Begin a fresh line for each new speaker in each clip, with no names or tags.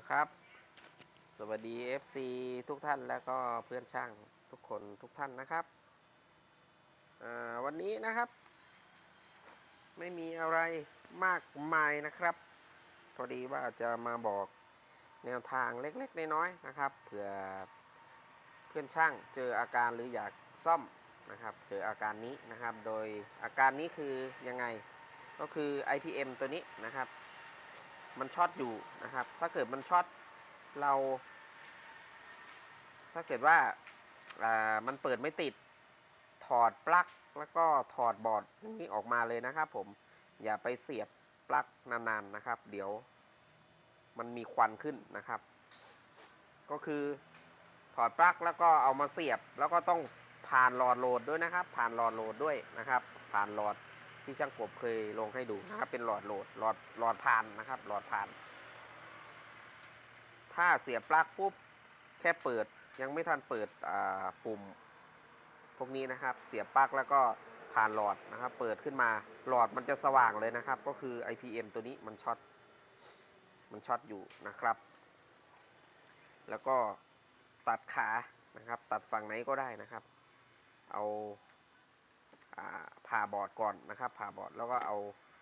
นะครับ สวัสดี FC ทุกท่านแล้วก็เพื่อนช่างทุกคนทุกท่านนะครับ วันนี้นะครับ ไม่มีอะไรมากมายนะครับ พอดีว่าจะมาบอกแนวทางเล็กๆน้อยๆนะครับเผื่อเพื่อนช่างเจออาการหรืออยากซ่อมนะครับ เจออาการนี้นะครับ โดยอาการนี้คือยังไงก็คือ IPM ตัวนี้นะครับ มันช็อตอยู่นะครับ ถ้าเกิดมันช็อตเรา ถ้าเกิดว่ามันเปิดไม่ติดถอดปลั๊กแล้วก็ถอดบอร์ดอย่างนี้ออกมาเลยนะครับ ผมอย่าไปเสียบปลั๊กนานๆนะครับ เดี๋ยวมันมีควันขึ้นนะครับ ก็คือถอดปลั๊กแล้วก็เอามาเสียบแล้วก็ต้องผ่านหลอดโหลดด้วยนะครับ ผ่านหลอดโหลดด้วยนะครับ ผ่านหลอด ที่ช่างกบเคยลงให้ดูนะครับ เป็นหลอดโหลดหลอดหลอดผ่านนะครับ หลอดผ่าน ถ้าเสียบปลั๊กปุ๊บแค่เปิดยังไม่ทันเปิดอ่าปุ่ม พวกนี้นะครับ เสียบปลั๊กแล้วก็ผ่านหลอดนะครับ เปิดขึ้นมาหลอดมันจะสว่างเลยนะครับ ก็คือ IPM ตัวนี้มันช็อตมันช็อตอยู่นะครับ แล้วก็ตัดขานะครับ ตัดฝั่งไหนก็ได้นะครับ เอาอ่า ผ่าบอร์ดก่อนนะครับผ่าบอร์ดแล้วก็เอา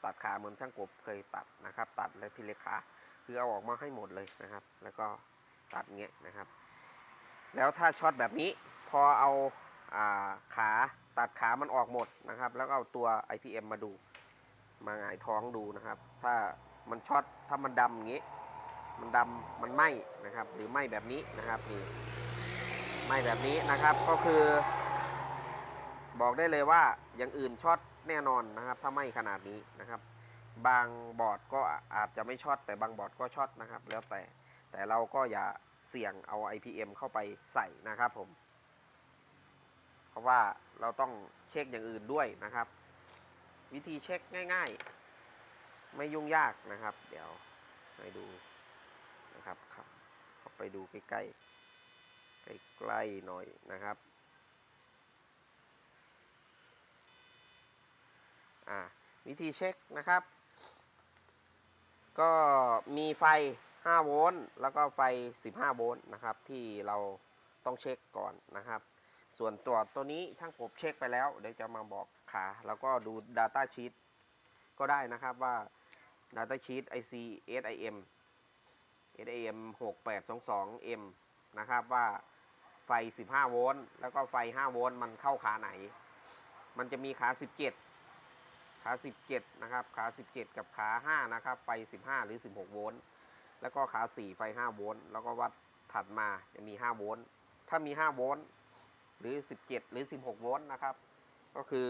ตัดขาเหมือนช่างกบเคยตัดนะครับ ตัดและทีเล็กขาคือเอาออกมาให้หมดเลยนะครับ แล้วก็ตัดเงี้ยนะครับ แล้วถ้าช็อตแบบนี้พอเอาอาขาตัดขามันออกหมดนะครับ แล้วก็เอาตัว IPM มาดูมาหงายท้องดูนะครับ ถ้ามันช็อตถ้ามันดำอย่างนี้ มันดำมันไหมนะครับ หรือไหมแบบนี้นะครับนี่ไหมแบบนี้นะครับก็คือ บอกได้เลยว่าอย่างอื่นช็อตแน่นอนนะครับ ถ้าไม้ขนาดนี้นะครับ บางบอร์ดก็อาจจะไม่ช็อตแต่บางบอร์ดก็ช็อตนะครับ แล้วแต่แต่เราก็อย่าเสี่ยงเอา IPM เข้าไปใส่นะครับผม เพราะว่าเราต้องเช็คอย่างอื่นด้วยนะครับ วิธีเช็คง่าย ๆ ไม่ยุ่งยากนะครับ เดี๋ยวให้ดูนะครับครับเข้าไปดูใกล้ๆใกล้ๆหน่อยนะครับ อ่าวิธีเช็คนะครับ ก็มีไฟ 5 โวลต์แล้วก็ไฟ 15 โวลต์นะครับ ที่เราต้องเช็คก่อนนะครับ ส่วนตัวตัวนี้ช่างผมเช็คไปแล้ว เดี๋ยวจะมาบอกขา แล้วก็ดู Data Sheet ก็ได้นะครับว่า Data Sheet IC SIM SIM 6822M นะครับว่าไฟ 15 โวลต์แล้วก็ไฟ 5 โวลต์มันเข้าขาไหน มันจะมีขา 17 ขา 17 นะครับ ขา 17 กับขา 5 นะครับ ไฟ 15 หรือ 16 โวลต์ แล้วก็ขา 4 ไฟ 5 โวลต์ แล้วก็วัดถัดมาจะมี 5 โวลต์ ถ้ามี 5 โวลต์ หรือ 17 หรือ 16 โวลต์นะครับ ก็คือ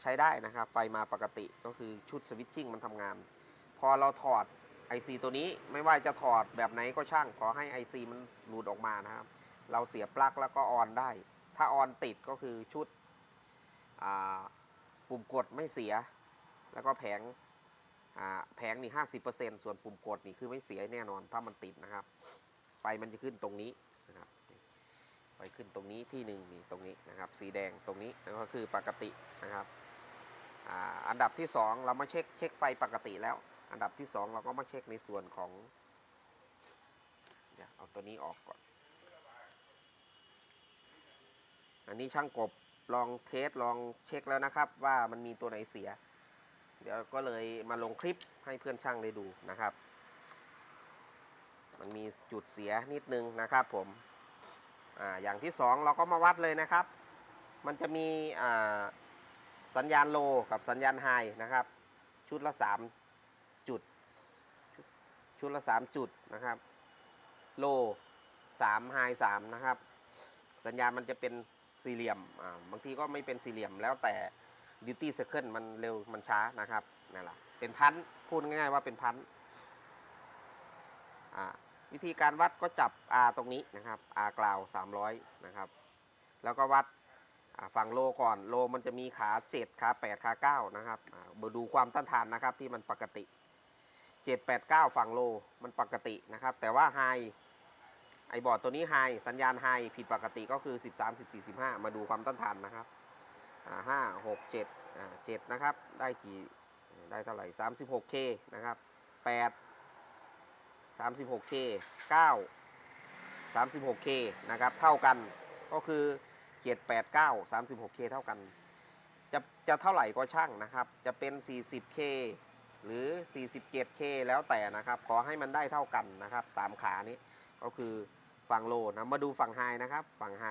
ใช้ได้นะครับ ไฟมาปกติ ก็คือชุดสวิตชิ่งมันทำงาน พอเราถอด IC ตัวนี้ไม่ว่าจะถอดแบบไหนก็ช่าง ขอให้ IC มันหลุดออกมานะครับ เราเสียปลั๊กแล้วก็ออนได้ ถ้าออนติดก็คือชุดอ่า ปุ่มกดไม่เสีย แล้วก็แผงแผงนี่50%ส่วนปุ่มกดนี่คือไม่เสียแน่นอนถ้ามันติดนะครับ ไฟมันจะขึ้นตรงนี้นะครับไฟขึ้นตรงนี้ที่หนึ่งนี่ตรงนี้นะครับ สีแดงตรงนี้นั่นก็คือปกตินะครับอ,อันดับที่ 2 เรามาเช็คเช็คไฟปกติแล้ว อันดับที่ 2 เราก็มาเช็คในส่วนของเดี๋ยวเอาตัวนี้ออกก่อน อันนี้ช่างกบ ลองเทสลองเช็คแล้วนะครับ ว่ามันมีตัวไหนเสีย เดี๋ยวก็เลยมาลงคลิปให้เพื่อนช่างได้ดูนะครับ มันมีจุดเสียนิดนึงนะครับผมออย่างที่สองเราก็มาวัดเลยนะครับ มันจะมีสัญญาณโลกับสัญญาณไฮนะครับ ชุดละ 3 จุด ชุดชุดละ 3 จุดนะครับ โล3ไฮ3นะครับ สัญญาณมันจะเป็น สี่เหลี่ยมบางทีก็ไม่เป็นสี่เหลี่ยมแล้วแต่ duty cycle มันเร็วมันช้านะครับนั่นแหละเป็นพันพูดง่ายๆว่าเป็นพันวิธีการวัดก็จับ R ตรงนี้นะครับ R กล่าว 300 นะครับ แล้วก็วัดฝั่งโลก่อนโลมันจะมีขา7ขา8ขา9นะครับมาดูความต้านทานนะครับที่มันปกติ7 8 9ฝั่งโลมันปกตินะครับ แต่ว่าไฮ ไอบอร์ดตัวนี้ไฮสัญญาณไฮผิดปกติก็คือ 13 14 15 มาดูความต้านทานนะครับอ่า5 6 7อ่า7นะครับ ได้กี่ได้เท่าไหร่ 36K นะครับ 8 36K 9 36K นะครับเท่ากันก็คือ789 36K เท่ากัน จะจะเท่าไหร่ก็ช่างนะครับ จะเป็น 40K หรือ 47K แล้วแต่นะครับ ขอให้มันได้เท่ากันนะครับ3ขานี้ก็คือ ฝั่งโลนะมาดูฝั่งไฮนะครับ ฝั่งไฮ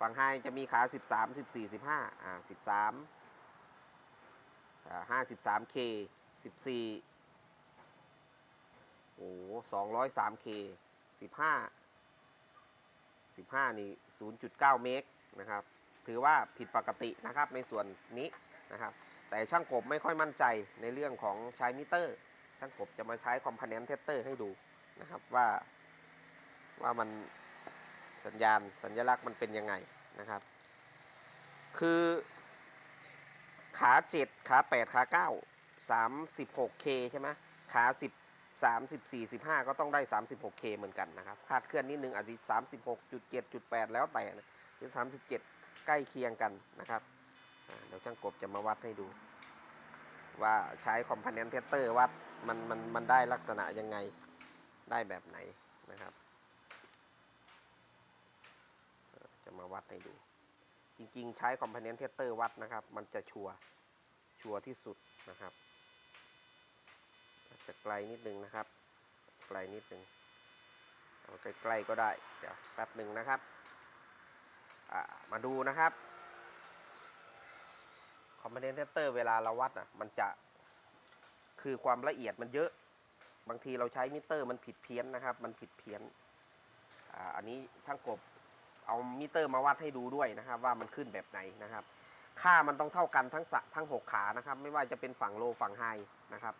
ฝั่งไฮจะมีขา 13 14 15อ่า13อ่า 53K 14โอ้สองร้อยสามเคสิบห้าสิบห้านี่ศูนย์จุดเก้าเมกนะครับ ถือว่าผิดปกตินะครับในส่วนนี้นะครับ แต่ช่างกบไม่ค่อยมั่นใจในเรื่องของใช้มิเตอร์ ช่างกบจะมาใช้คอมพเนนต์เทสเตอร์ให้ดูนะครับว่า ว่ามันสัญญาณสัญลักษณ์มันเป็นยังไงนะครับ คือขา 7 ขา 8 ขา 9 36K ใช่ไหมขา 10 34 15 ก็ต้องได้ 36K เหมือนกันนะครับคาดเคลื่อนนิดนึงอาจจะ36.7.8 แล้วแต่หรือ 37 ใกล้เคียงกันนะครับเดี๋ยวช่างกบจะมาวัดให้ดู ว่าใช้คอมพเนนต์เทสเตอร์วัดมันมันมันได้ลักษณะยังไงได้แบบไหนนะครับเอ่อจะมา วัดให้ดู จริง ๆ ใช้คอมพเนนต์เทสเตอร์วัดนะครับ มันจะชัวร์ชัวร์ที่สุดนะครับ จะไกลนิดนึงนะครับ ไกลนิดนึงเอาใกล้ๆก็ได้ เดี๋ยวแป๊บหนึ่งนะครับ มาดูนะครับคอมพเนนเตอร์เวลาเราวัดอะมันจะคือความละเอียดมันเยอะ บางทีเราใช้มิเตอร์มันผิดเพี้ยนนะครับ มันผิดเพี้ยนออันนี้ช่างกบ เอามิเตอร์มาวัดให้ดูด้วยนะครับ ว่ามันขึ้นแบบไหนนะครับ ค่ามันต้องเท่ากันทั้งสะทั้งหกขานะครับ ไม่ว่าจะเป็นฝั่งโลฝั่งไฮนะครับ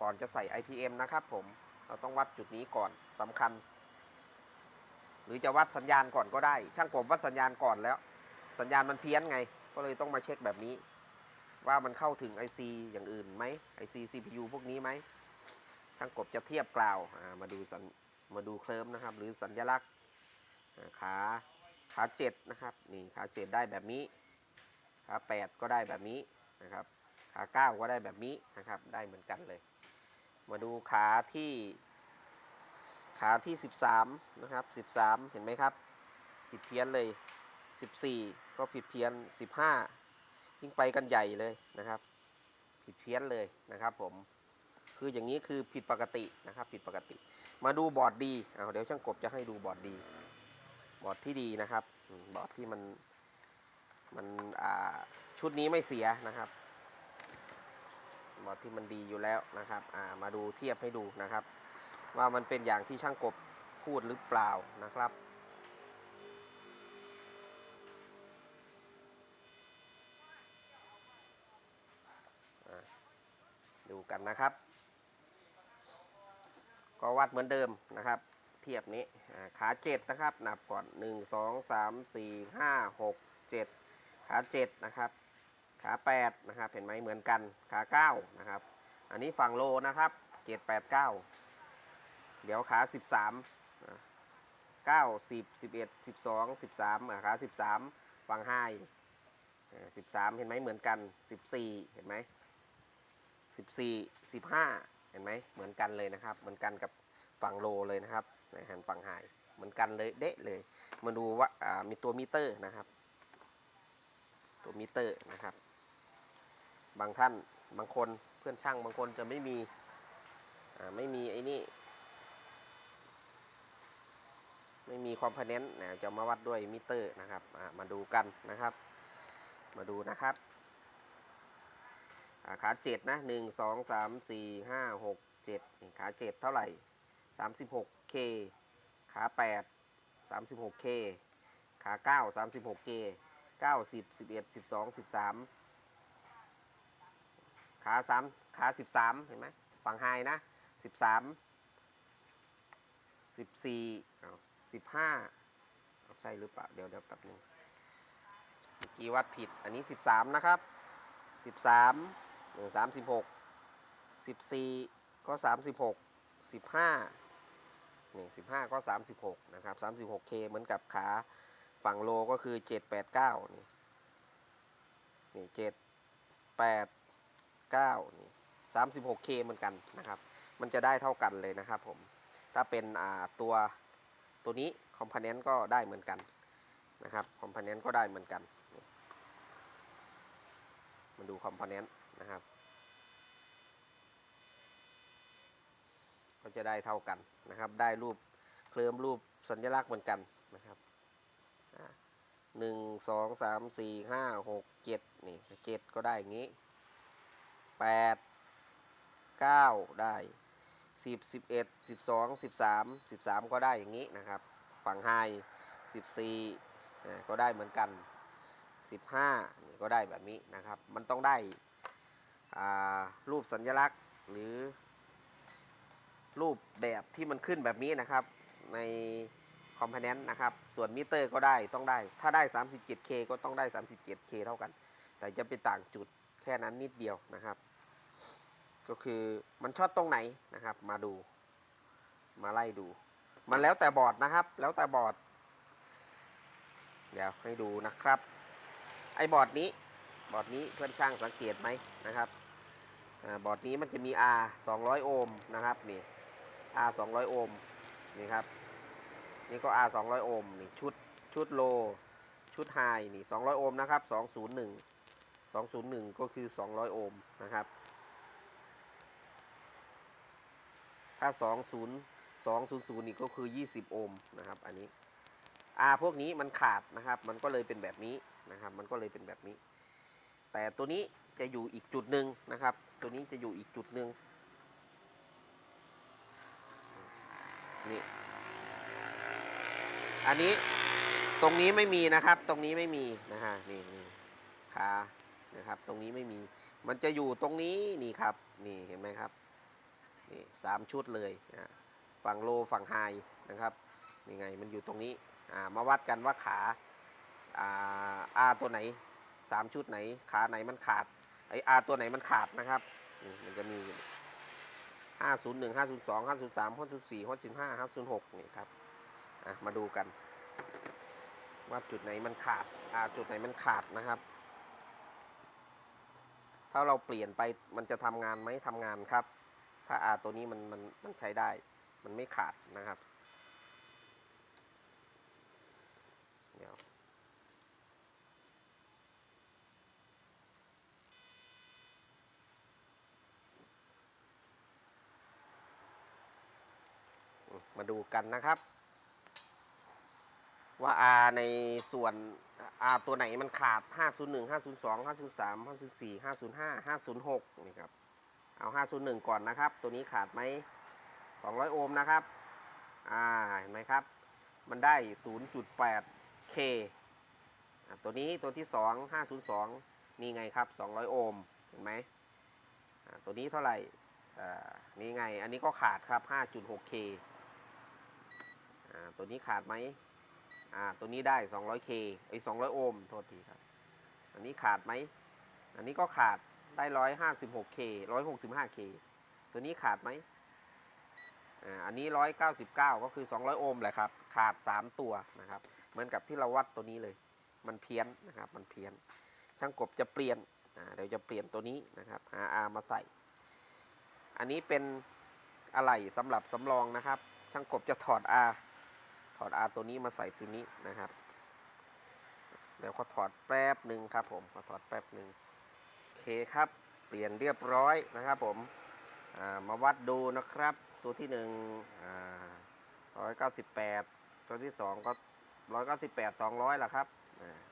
ก่อนจะใส่ IPM นะครับผมเราต้องวัดจุดนี้ก่อนสำคัญ หรือจะวัดสัญญาณก่อนก็ได้ ช่างผมวัดสัญญาณก่อนแล้ว สัญญาณมันเพี้ยนไง ก็เลยต้องมาเช็คแบบนี้ ว่ามันเข้าถึง IC อย่างอื่นไหม IC CPU พวกนี้ไหมช่างกบจะเทียบกล่าวมาดูสัญมาดูเคลิมนะครับ หรือสัญลักษณ์ขา ขาเจ็ดนะครับนี่ขาเจ็ดได้แบบนี้ขาแปดก็ได้แบบนี้นะครับขาเก้าก็ได้แบบนี้นะครับได้เหมือนกันเลย มาดูขาที่ขาที่ 13 นะครับ 13 เห็นไหมครับ ผิดเพี้ยนเลย 14 ก็ผิดเพี้ยน 15 ยิ่งไปกันใหญ่เลยนะครับ ผิดเพี้ยนเลยนะครับผม คืออย่างนี้คือผิดปกตินะครับ ผิดปกติ มาดูบอร์ดดี เอาเดี๋ยวช่างกบจะให้ดูบอร์ดดี บอร์ดที่ดีนะครับ บอร์ดที่มันมันอ่าชุดนี้ไม่เสียนะครับ บอร์ดที่มันดีอยู่แล้วนะครับอ่ามาดูเทียบให้ดูนะครับ ว่ามันเป็นอย่างที่ช่างกบพูดหรือเปล่านะครับดูกันนะครับ ก็วัดเหมือนเดิมนะครับ เทียบนี้ขาเจ็ดนะครับนับก่อน1 2 3 4 5 6 7ขาเจ็ดนะครับ ขา8นะครับเห็นไหมเหมือนกันขา9นะครับ อันนี้ฝั่งโลนะครับ7 8 9เดี๋ยวขา13อะ9 10 11 12 13อะขา13ฝั่งไฮอ่า13เห็นไหมเหมือนกัน14เห็นไหม14 15เห็นไหมเหมือนกันเลยนะครับ เหมือนกันกับฝั่งโลเลยนะครับ ในหันฝั่งไฮเหมือนกันเลยเดะเลย มาดูว่าามีตัวมิเตอร์นะครับ ตัวมิเตอร์นะครับ บางท่านบางคนเพื่อนช่างบางคนจะไม่มีไม่มีไอ้นี่ไม่มีคอมโพเนนต์นะจะมาวัดด้วยมิเตอร์นะครับามาดูกันนะครับ มาดูนะครับขาเจ็ดนะหนึ่งสองสามสี่ห้าหกเจ็ดขาเจ็ดเท่าไหร่สสาแปดสามสิบหก 36K ขา 8 36K ขา 9 36K 9 10 11 12 13 ขา 3 ขา 13 เห็นไหมฝั่งไฮนะ 13 14เอา15 ใช่หรือเปล่า เดี๋ยวเดี๋ยวแป๊บนึงกี่วัดผิด อันนี้ 13 นะครับ 13 1 36 14 ก็ 36 15 นี่สิบห้าก็สามสิบหกนะครับสามสิบหกเคเหมือนกับขาฝั่งโลก็คือเจ็ดแปดเก้านี่นี่เจ็ดแปดเก้านี่สามสิบหกเคเหมือนกันนะครับ มันจะได้เท่ากันเลยนะครับผม ถ้าเป็นอ่าตัวตัวนี้คอมโพเนนต์ก็ได้เหมือนกันนะครับคอมโพเนนต์ก็ได้เหมือนกันมาดูคอมโพเนนต์นะครับ ก็จะได้เท่ากันนะครับ ได้รูปเคลิมรูปสัญลักษณ์เหมือนกันนะครับหนึ่งสองสามสี่ห้าหกเจ็ดนี่เจ็ดก็ได้อย่างนี้แปดเก้าได้สิบสิบเอ็ดสิบสองสิบสามสิบสามก็ได้อย่างนี้นะครับ ฝั่งไฮสิบสี่ก็ได้เหมือนกันสิบห้านี่ก็ได้แบบนี้นะครับ มันต้องได้รูปสัญลักษณ์หรือ รูปแบบที่มันขึ้นแบบนี้นะครับ ในคอมโพเนนต์นะครับ ส่วนมิเตอร์ก็ได้ต้องได้ ถ้าได้ 37K ก็ต้องได้ 37K เท่ากัน แต่จะไปต่างจุดแค่นั้นนิดเดียวนะครับ ก็คือมันช็อตตรงไหนนะครับ มาดู มาไล่ดู มันแล้วแต่บอร์ดนะครับ แล้วแต่บอร์ด เดี๋ยวให้ดูนะครับ ไอ้บอร์ดนี้ บอร์ดนี้เพื่อนช่างสังเกตไหมนะครับอบอร์ดนี้มันจะมี R 200 โอห์มนะครับนี่ R 200โอห์มนี่ครับนี่ก็ R 200โอห์มนี่ชุดชุดโล ชุดไฮนี่200โอห์มนะครับ201 201 ก็คือ 200 โอห์มนะครับถ้า 20 200นี่ก็คือ 20 โอห์มนะครับอันนี้ R พวกนี้มันขาดนะครับ มันก็เลยเป็นแบบนี้นะครับ มันก็เลยเป็นแบบนี้ แต่ตัวนี้จะอยู่อีกจุดหนึ่งนะครับ ตัวนี้จะอยู่อีกจุดหนึ่ง นี่ อันนี้ตรงนี้ไม่มีนะครับ ตรงนี้ไม่มีนะฮะนี่นี่ขานะครับ ตรงนี้ไม่มี มันจะอยู่ตรงนี้นี่ครับ นี่เห็นไหมครับ นี่สามชุดเลยนะฝั่งโลฝั่งไฮนะครับนี่ไงมันอยู่ตรงนี้อ่ามาวัดกันว่าขาอ่าอาตัวไหนสามชุดไหน ขาไหนมันขาดไออาตัวไหนมันขาดนะครับนี่มันจะมี ห้าศูนย์หนึ่งห้าศูนย์สองห้าศูนย์สามห้าศูนย์สี่ห้าศูนย์ห้าห้าศูนย์หกนี่ครับอะมาดูกัน ว่าจุดไหนมันขาดอ่าจุดไหนมันขาดนะครับ ถ้าเราเปลี่ยนไปมันจะทำงานไหมทำงานครับ ถ้าอาตัวนี้มันมันมันใช้ได้ มันไม่ขาดนะครับ เดี๋ยว มา ดูกันนะครับ ว่า R ในส่วน R ตัวไหนมันขาด 501 502 503 504 505 506 นี่ครับ เอา 501 ก่อนนะครับ ตัวนี้ขาดไหม 200 โอห์มนะครับ อ่า เห็นไหมครับ มันได้ 0.8K ตัวนี้ตัวที่ 2 502 นี่ไงครับ 200 โอห์ม เห็นไหม ตัวนี้เท่าไหร่นี่ไง อันนี้ก็ขาดครับ 5.6K อ่าตัวนี้ขาดไหมอ่าตัวนี้ได้ 200K ไอ้200 โอห์มโทษทีครับ อันนี้ขาดไหม อันนี้ก็ขาดได้ 156K 165K ตัวนี้ขาดไหมอ่าอันนี้ 199 ก็คือ 200 โอห์มแหละครับ ขาด 3 ตัวนะครับ เหมือนกับที่เราวัดตัวนี้เลย มันเพี้ยนนะครับ มันเพี้ยน ช่างกบจะเปลี่ยนอ่าเดี๋ยวจะเปลี่ยนตัวนี้นะครับหา R มาใส่ อันนี้เป็นอะไหล่สำหรับสำรองนะครับ ช่างกบจะถอด R ถอด R ตัวนี้มาใส่ตัวนี้นะครับ เดี๋ยวขอถอดแป๊บหนึ่งครับผมขอถอดแป๊บหนึ่งโอเคครับ เปลี่ยนเรียบร้อยนะครับผมามาวัดดูนะครับ ตัวที่หนึ่งร้อยเก้าสิบแปดตัวที่สองก็ร้อยเก้าสิบแปดสองร้อยละครับ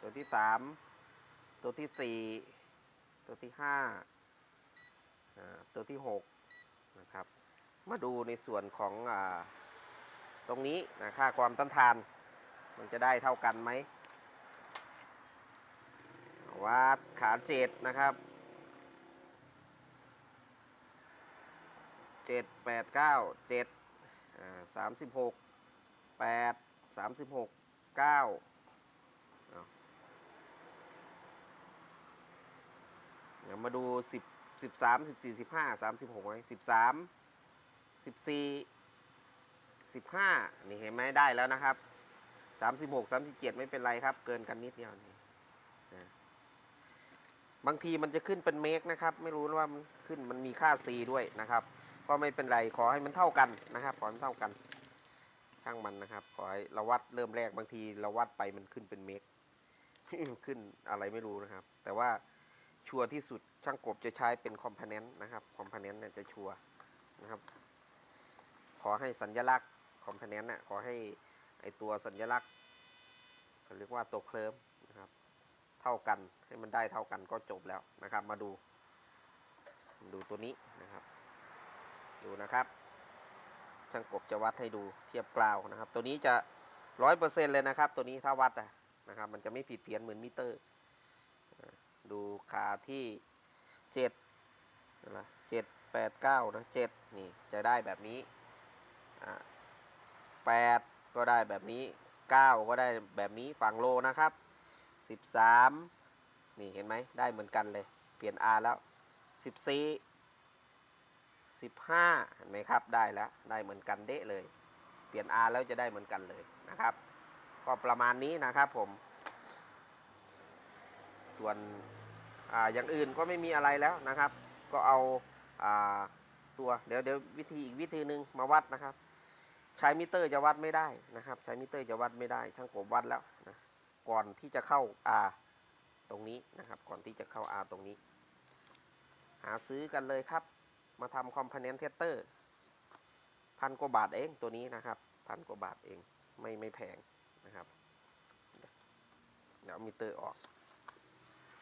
ตัวที่สามตัวที่สี่ตัวที่ห้าตัวที่หกนะครับ มาดูในส่วนของอ ตรงนี้นะค่าความต้านทาน มันจะได้เท่ากันไหมวัดขาเจ็ดนะครับเจ็ดแปดเก้าเจ็ดสามสิบหกแปดสามสิบหกเก้าเดี๋ยวมาดูสิบสิบสามสิบสี่สิบห้าสามสิบหกไหมสิบสามสิบสี่ สิบห้านี่เห็นไหมได้แล้วนะครับสามสิบหกสามสิบเจ็ดไม่เป็นไรครับ เกินกันนิดเดียวนี่นะบางทีมันจะขึ้นเป็นเมกนะครับ ไม่รู้ว่ามันขึ้นมันมีค่า C ด้วยนะครับ ก็ไม่เป็นไรขอให้มันเท่ากันนะครับ ขอให้มันเท่ากัน ช่างมันนะครับ ขอให้เราวัดเริ่มแรกบางทีเราวัดไปมันขึ้นเป็นเมกขึ้นอะไรไม่รู้นะครับ แต่ว่าชัวร์ที่สุดช่างกบจะใช้เป็นคอมโพเนนต์นะครับคอมโพเนนต์เนี่ยจะชัวร์นะครับ ขอให้สัญลักษณ์ คอมโพเนนต์น่ะขอให้ไอตัวสัญลักษณ์เขาเรียกว่าตัวเคลิมนะครับ เท่ากันให้มันได้เท่ากันก็จบแล้วนะครับ มาดู ดูตัวนี้นะครับ ดูนะครับ ช่างกบจะวัดให้ดูเทียบกราวนะครับ ตัวนี้จะร้อยเปอร์เซ็นเลยนะครับ ตัวนี้ถ้าวัดนะครับ มันจะไม่ผิดเพี้ยนเหมือนมิเตอร์ ดูขาที่เจ็ดนะเจ็ดแปดเก้านะเจ็ดนี่จะได้แบบนี้อ่า แปดก็ได้แบบนี้เก้าก็ได้แบบนี้ฝั่งโลนะครับสิบสามนี่เห็นไหมได้เหมือนกันเลย เปลี่ยน R แล้วสิบสี่สิบห้าเห็นไหมครับได้แล้วได้เหมือนกันเดะเลย เปลี่ยน R แล้วจะได้เหมือนกันเลยนะครับ ก็ประมาณนี้นะครับผม ส่วนออย่างอื่นก็ไม่มีอะไรแล้วนะครับ ก็เอาอาตัวเดี๋ยวเดี๋ยววิธีอีกวิธีหนึ่งมาวัดนะครับ ใช้มิเตอร์จะวัดไม่ได้นะครับ ใช้มิเตอร์จะวัดไม่ได้ ช่างกบวัดแล้วนะก่อนที่จะเข้า R ตรงนี้นะครับ ก่อนที่จะเข้า R ตรงนี้ หาซื้อกันเลยครับ มาทำคอมโพเนนต์เทสเตอร์พันกว่าบาทเองตัวนี้นะครับพันกว่าบาทเองไม่ไม่แพงนะครับเดี๋ยวมิเตอร์ออก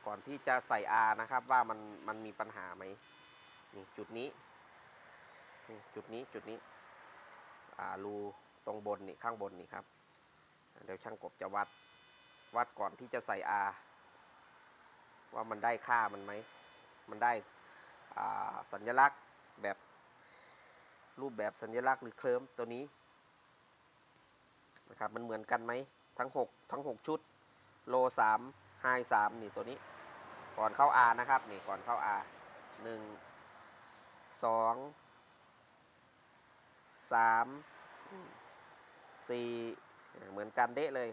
ก่อนที่จะใส่ R นะครับว่ามันมันมีปัญหาไหมนี่จุดนี้นี่จุดนี้จุดนี้ รูตรงบนนี่ข้างบนนี่ครับ เดี๋ยวช่างกบจะวัดวัดก่อนที่จะใส่ R ว่ามันได้ค่ามันไหม มันได้สัญลักษณ์แบบรูปแบบสัญลักษณ์หรือเคลิมตัวนี้นะครับมันเหมือนกันไหมทั้ง 6 ทั้ง 6 ชุด โล3ไฮ3นี่ตัวนี้ ก่อนเข้า R นะครับนี่ก่อนเข้า R 1 2 3 4เหมือนกันเดะเลย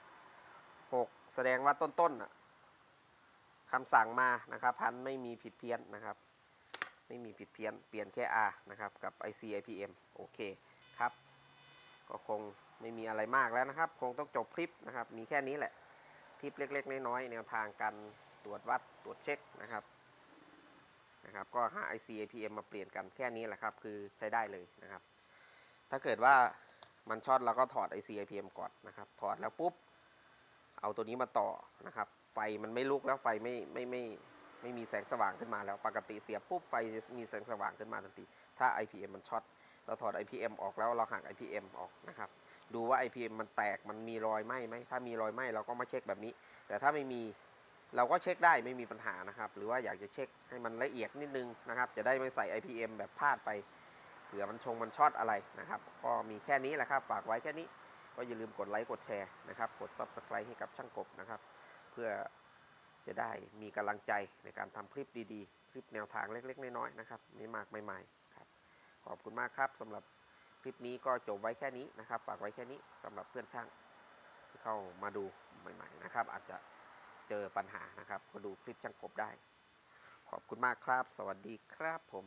5 6แสดงว่าต้นๆนคำสั่งมานะครับพันไม่มีผิดเพี้ยนนะครับ ไม่มีผิดเพี้ยน เปลี่ยนแค่ R นะครับ กับ IC IPM โอเคครับ ก็คงไม่มีอะไรมากแล้วนะครับ คงต้องจบคลิปนะครับ มีแค่นี้แหละ คลิปเล็ก ๆ น้อยๆแนวทางการตรวจวัดตรวจเช็คนะครับนะครับก็หา IC IPM มาเปลี่ยนกันแค่นี้แหละครับ คือใช้ได้เลยนะครับ ถ้าเกิดว่า มันช็อตเราก็ถอด IC IPM ก่อนนะครับถอดแล้วปุ๊บเอาตัวนี้มาต่อนะครับ ไฟมันไม่ลุกแล้วไฟไม่ไม่ไม่ไม่มีแสงสว่างขึ้นมาแล้วปกติเสียบปุ๊บไฟมีแสงสว่างขึ้นมาทันทีถ้า IPM มันช็อตเราถอด IPM ออกแล้วเราหัก IPM ออกนะครับ ดูว่า IPM มันแตกมันมีรอยไหมไหมถ้ามีรอยไหมเราก็มาเช็คแบบนี้ แต่ถ้าไม่มีเราก็เช็คได้ไม่มีปัญหานะครับ หรือว่าอยากจะเช็คให้มันละเอียดนิดนึงนะครับ จะได้ไม่ใส่ IPM แบบพลาดไป เผื่อมันชงมันช็อตอะไรนะครับ ก็มีแค่นี้แหละครับ ฝากไว้แค่นี้ ก็อย่าลืมกดไลค์กดแชร์นะครับ กด Subscribe ให้กับช่างกบนะครับ เพื่อจะได้มีกำลังใจในการทำคลิปดีๆ คลิปแนวทางเล็ก ๆ น้อยๆนะครับไม่มากไม่ใหม่ครับขอบคุณมากครับสำหรับคลิปนี้ก็จบไว้แค่นี้นะครับ ฝากไว้แค่นี้สำหรับเพื่อนช่างที่เข้ามาดูใหม่ๆนะครับ อาจจะเจอปัญหานะครับ ก็ดูคลิปช่างกบได้ ขอบคุณมากครับ สวัสดีครับผม